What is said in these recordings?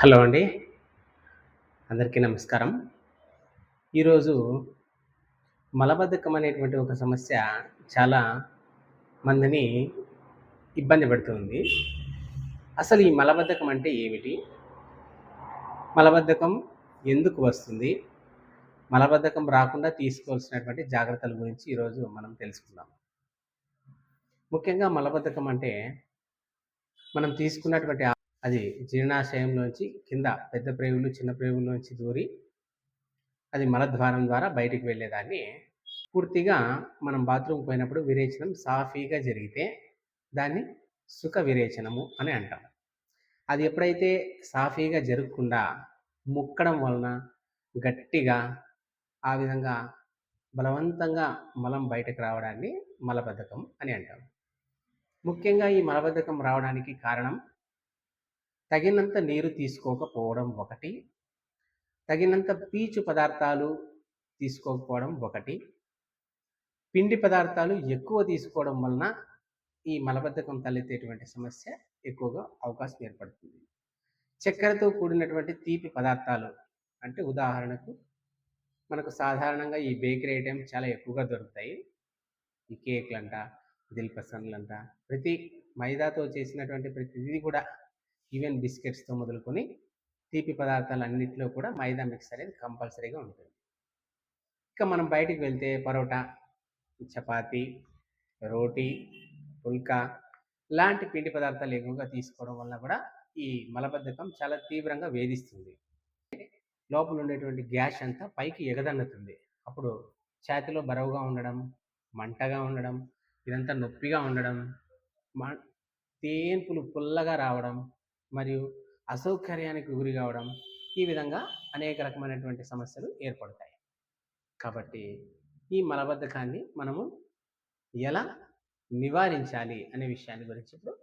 Hello అండి. అందరికీ నమస్కారం. ఈరోజు మలబద్ధకం అనేటువంటి ఒక సమస్య చాలా మందిని ఇబ్బంది పెడుతుంది. అసలు ఈ మలబద్ధకం అంటే ఏమిటి? మలబద్ధకం ఎందుకు వస్తుంది? మలబద్ధకం రాకుండా తీసుకోవాల్సినటువంటి జాగ్రత్తల గురించి ఈరోజు మనం తెలుసుకుందాం. ముఖ్యంగా మలబద్ధకం అంటే మనం తీసుకున్నటువంటి అది జీర్ణాశయంలోంచి కింద పెద్ద ప్రేవులు చిన్న ప్రేవుల్లోంచి దూరి అది మలద్వారం ద్వారా బయటికి వెళ్ళేదాన్ని. పూర్తిగా మనం బాత్రూమ్ పోయినప్పుడు విరేచనం సాఫీగా జరిగితే దాన్ని సుఖ విరేచనము అని అంటాం. అది ఎప్పుడైతే సాఫీగా జరగకుండా ముక్కడం వలన గట్టిగా ఆ విధంగా బలవంతంగా మలం బయటకు రావడాన్ని మలబద్ధకం అని అంటాం. ముఖ్యంగా ఈ మలబద్ధకం రావడానికి కారణం తగినంత నీరు తీసుకోకపోవడం ఒకటి. తగినంత పీచు పదార్థాలు తీసుకోకపోవడం ఒకటి. పిండి పదార్థాలు ఎక్కువ తీసుకోవడం వలన ఈ మలబద్ధకం తలెత్తేటువంటి సమస్య ఎక్కువగా అవకాశం ఏర్పడుతుంది. చక్కెరతో కూడినటువంటి తీపి పదార్థాలు అంటే ఉదాహరణకు మనకు సాధారణంగా ఈ బేకరీ ఐటెం చాలా ఎక్కువగా దొరుకుతాయి. ఈ కేక్లంట దిల్పసన్లంట ప్రతి మైదాతో చేసినటువంటి ప్రతిదీ కూడా ఈవెన్ బిస్కెట్స్తో మొదలుకొని తీపి పదార్థాలు అన్నింటిలో కూడా మైదా మిక్స్ అనేది కంపల్సరీగా ఉంటుంది. ఇక మనం బయటికి వెళ్తే పరోటా చపాతి రోటీ పుల్కా లాంటి పిండి పదార్థాలు ఎక్కువగా తీసుకోవడం వల్ల కూడా ఈ మలబద్ధకం చాలా తీవ్రంగా వేధిస్తుంది. లోపల ఉండేటువంటి గ్యాస్ అంతా పైకి ఎగదన్నుతుంది. అప్పుడు ఛాతిలో బరువుగా ఉండడం మంటగా ఉండడం ఇదంతా నొప్పిగా ఉండడం మా తేన్పులు పుల్లగా రావడం మరియు అసౌకర్యానికి గురి కావడం ఈ విధంగా అనేక రకమైనటువంటి సమస్యలు ఏర్పడతాయి. కాబట్టి ఈ మలబద్ధకాన్ని మనము ఎలా నివారించాలి అనే విషయాన్ని గురించి ఇప్పుడు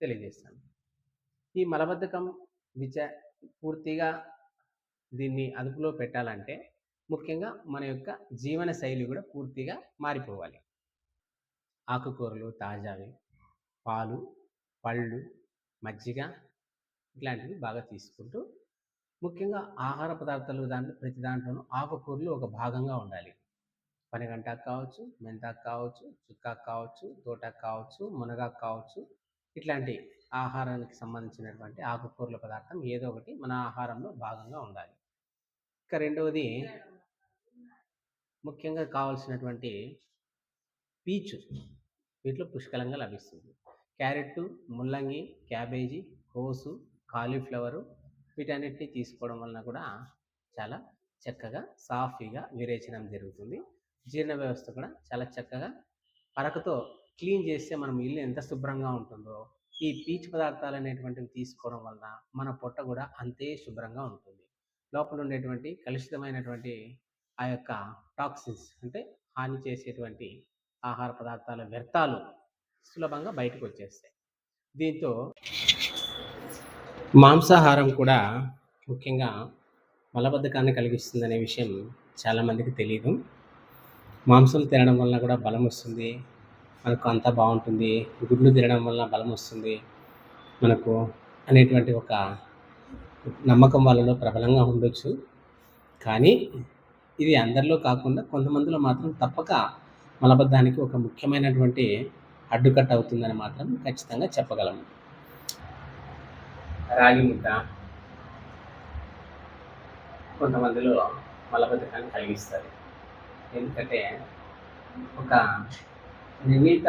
తెలియజేస్తాను ఈ మలబద్ధకం విచ పూర్తిగా దీన్ని అదుపులో పెట్టాలంటే ముఖ్యంగా మన యొక్క జీవన శైలి కూడా పూర్తిగా మారిపోవాలి. ఆకుకూరలు తాజావి పాలు పళ్ళు మజ్జిగ ఇట్లాంటివి బాగా తీసుకుంటూ ముఖ్యంగా ఆహార పదార్థాలు దాంట్లో ప్రతి దాంట్లోనూ ఆకుకూరలు ఒక భాగంగా ఉండాలి. పనిగంటాకు కావచ్చు మెంతాకు కావచ్చు చుక్కాకు కావచ్చు తోటాకు కావచ్చు మునగాకు కావచ్చు ఇట్లాంటి ఆహారానికి సంబంధించినటువంటి ఆకుకూరల పదార్థం ఏదో ఒకటి మన ఆహారంలో భాగంగా ఉండాలి. ఇక రెండవది ముఖ్యంగా కావలసినటువంటి పీచు. వీటిలో పుష్కలంగా లభిస్తుంది. క్యారెట్ ముల్లంగి క్యాబేజీ కోసు కాలీఫ్లవరు వీటన్నిటిని తీసుకోవడం వలన కూడా చాలా చక్కగా సాఫీగా విరేచనం జరుగుతుంది. జీర్ణ వ్యవస్థ కూడా చాలా చక్కగా పరకతో క్లీన్ చేస్తే మనం ఇల్లు ఎంత శుభ్రంగా ఉంటుందో ఈ పీచు పదార్థాలు అనేటువంటివి తీసుకోవడం వలన మన పొట్ట కూడా అంతే శుభ్రంగా ఉంటుంది. లోపల ఉండేటువంటి కలుషితమైనటువంటి ఆ యొక్క టాక్సిన్స్ అంటే హాని చేసేటువంటి ఆహార పదార్థాల వ్యర్థాలు సులభంగా బయటకు వచ్చేస్తాయి. దీంతో మాంసాహారం కూడా ముఖ్యంగా మలబద్ధకాన్ని కలిగిస్తుందనే విషయం చాలామందికి తెలియదు మాంసం తినడం వల్ల కూడా బలం వస్తుంది. మనకు అంతా బాగుంటుంది. గుడ్లు తినడం వల్ల బలం వస్తుంది. మనకు అనేటువంటి ఒక నమ్మకం వాళ్ళలో ప్రబలంగా ఉండొచ్చు. కానీ ఇది అందరిలో కాకుండా కొంతమందిలో మాత్రం తప్పక మలబద్ధానికి ఒక ముఖ్యమైనటువంటి అడ్డుకట్ట అవుతుందని మాత్రం ఖచ్చితంగా చెప్పగలము రాగి ముద్ద కొంతమందిలో మలబద్ధకాన్ని కలిగిస్తారు. ఎందుకంటే ఒక నిర్ణీత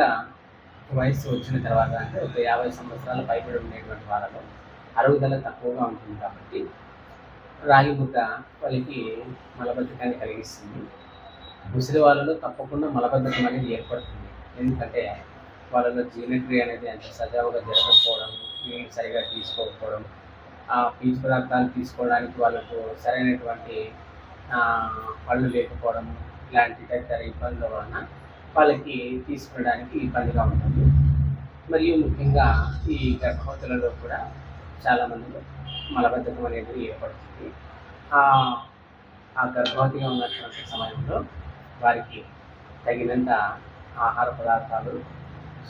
వయసు వచ్చిన తర్వాత అంటే ఒక యాభై సంవత్సరాల పైబడి ఉండేటువంటి వాళ్ళలో అరుగుదల తక్కువగా ఉంటుంది కాబట్టి రాగి ముద్ద వాళ్ళకి మలబద్ధకాన్ని కలిగిస్తుంది. ముసలి వాళ్ళలో తప్పకుండా మలబద్ధకం అనేది ఏర్పడుతుంది. ఎందుకంటే వాళ్ళలో జీర్ణక్రియ అనేది అంత సజావుగా జరగకపోవడం నీళ్ళు సరిగా తీసుకోకపోవడం ఆ పీచు పదార్థాలు తీసుకోవడానికి వాళ్ళకు సరైనటువంటి పళ్ళు లేకపోవడం ఇలాంటి తదితర ఇబ్బందుల వలన వాళ్ళకి తీసుకోవడానికి ఇబ్బందిగా ఉంటుంది. మరియు ముఖ్యంగా ఈ గర్భవతులలో కూడా చాలామంది మలబద్ధకం అనేది ఏర్పడుతుంది. ఆ ఆ గర్భవతిగా ఉన్నటువంటి సమయంలో వారికి తగినంత ఆహార పదార్థాలు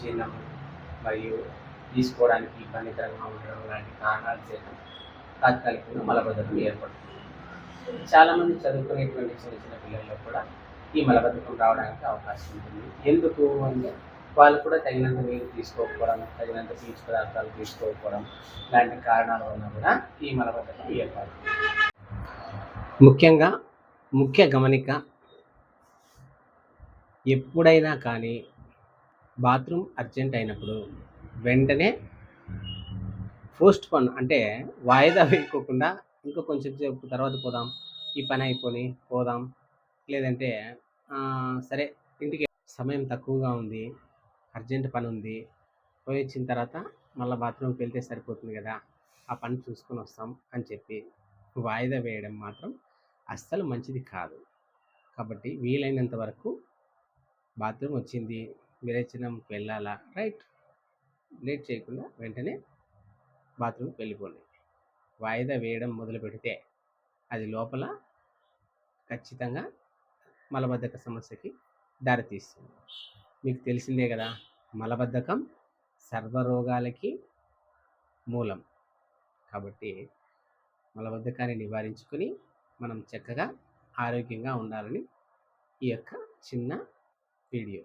జీర్ణం మరియు తీసుకోవడానికి ఇబ్బందికరంగా ఉండడం లాంటి కారణాల చేత తాత్కాలికంగా మలబద్ధకం ఏర్పడుతుంది. చాలామంది చదువుకునేటువంటి చిన్న చిన్న పిల్లల్లో కూడా ఈ మలబద్ధకం రావడానికి అవకాశం ఉంటుంది. ఎందుకు అంటే వాళ్ళు కూడా తగినంత నీరు తీసుకోకపోవడం తగినంత పీచు పదార్థాలు తీసుకోకపోవడం లాంటి కారణాల వలన కూడా ఈ మలబద్ధకం ఏర్పడుతుంది. ముఖ్యంగా ముఖ్య గమనిక ఎప్పుడైనా కానీ బాత్రూమ్ అర్జెంట్ అయినప్పుడు వెంటనే పోస్ట్ పన్ అంటే వాయిదా వేయకోకుండా ఇంకా కొంచెం సేపు తర్వాత పోదాం ఈ పని అయిపోని పోదాం. లేదంటే సరే ఇంటికి సమయం తక్కువగా ఉంది అర్జెంట్ పని ఉంది పోయి వచ్చిన తర్వాత మళ్ళీ బాత్రూమ్కి వెళ్తే సరిపోతుంది కదా ఆ పని చూసుకొని వస్తాం అని చెప్పి వాయిదా వేయడం మాత్రం అస్సలు మంచిది కాదు. కాబట్టి వీలైనంత వరకు బాత్రూమ్ వచ్చింది విరేచనంకి వెళ్ళాలా? రైట్. లేట్ చేయకుండా వెంటనే బాత్రూమ్కి వెళ్ళిపోండి. వాయిదా వేయడం మొదలు పెడితే అది లోపల ఖచ్చితంగా మలబద్ధక సమస్యకి దారితీస్తుంది. మీకు తెలిసిందే కదా మలబద్ధకం సర్వరోగాలకి మూలం. కాబట్టి మలబద్ధకాన్ని నివారించుకొని మనం చక్కగా ఆరోగ్యంగా ఉండాలని ఈ యొక్క చిన్న వీడియో.